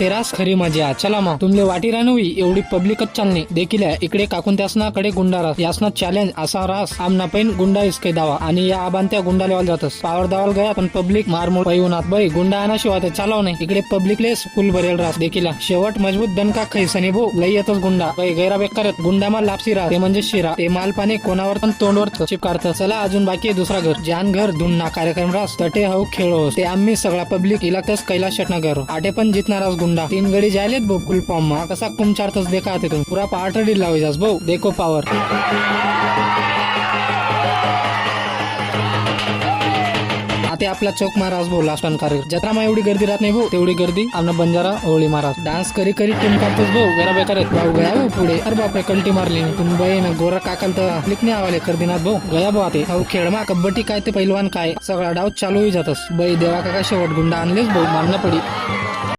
तेरास खरी मजा चला मग. तुमले वाटी रानवी एवढी पब्लिकच चालणे. देखील इकडे काकून त्यासना कडे गुंडा रास यासना चॅलेंज असा रास. आमना पैन गुंडा इसके दावा. आणि या आबान त्या गुंडा लेवाल जातस. पावर दावाल गया पण पब्लिक मारमोड पैवनात बाई गुंडा आणा शिवाय चालव नाही इकडे पब्लिकले फुल भरेल रास. देखील शेवट मजबूत दणका खैसनी भो लई येतच गुंडा. बाई गैरा बेकार गुंडा माल लापसी रास. ते म्हणजे शिरा. ते माल पाणी कोणावर पण तोंडवर चिपकारत चला अजून बाकी दुसरा घर. जान घर धुन्ना कार्यक्रम रास. तटे हाऊ खेळो ते आम्ही सगळा पब्लिक इलाकच कैलाश शटनगर. आटे पण जितणार आज गुंडा. तीन गडी जायलेत भाऊ फुल फॉर्म मा. कसा कुमचारतच देखा तिथून पुरा पहाटडी जास भाऊ. देखो पावर आता आपला चौक महाराज भाऊ लास्ट कार्य जत्रा मा एवढी गर्दी राहत नाही भाऊ. तेवढी गर्दी आमना बंजारा होळी महाराज. डान्स करी करी टीम काढतोच भाऊ. गरा बेकार भाऊ गया भाऊ पुढे. अरे बापरे कंटी मारली तुम्ही ना गोरा काकाल तर लिख नाही आवाले कर भाऊ. गया भाऊ ते भाऊ खेळमा कबड्डी काय ते पैलवान काय? सगळा डाव चालू होई जातस. बाई देवा काका शेवट गुंडा आणलेच भाऊ. मानना पडी.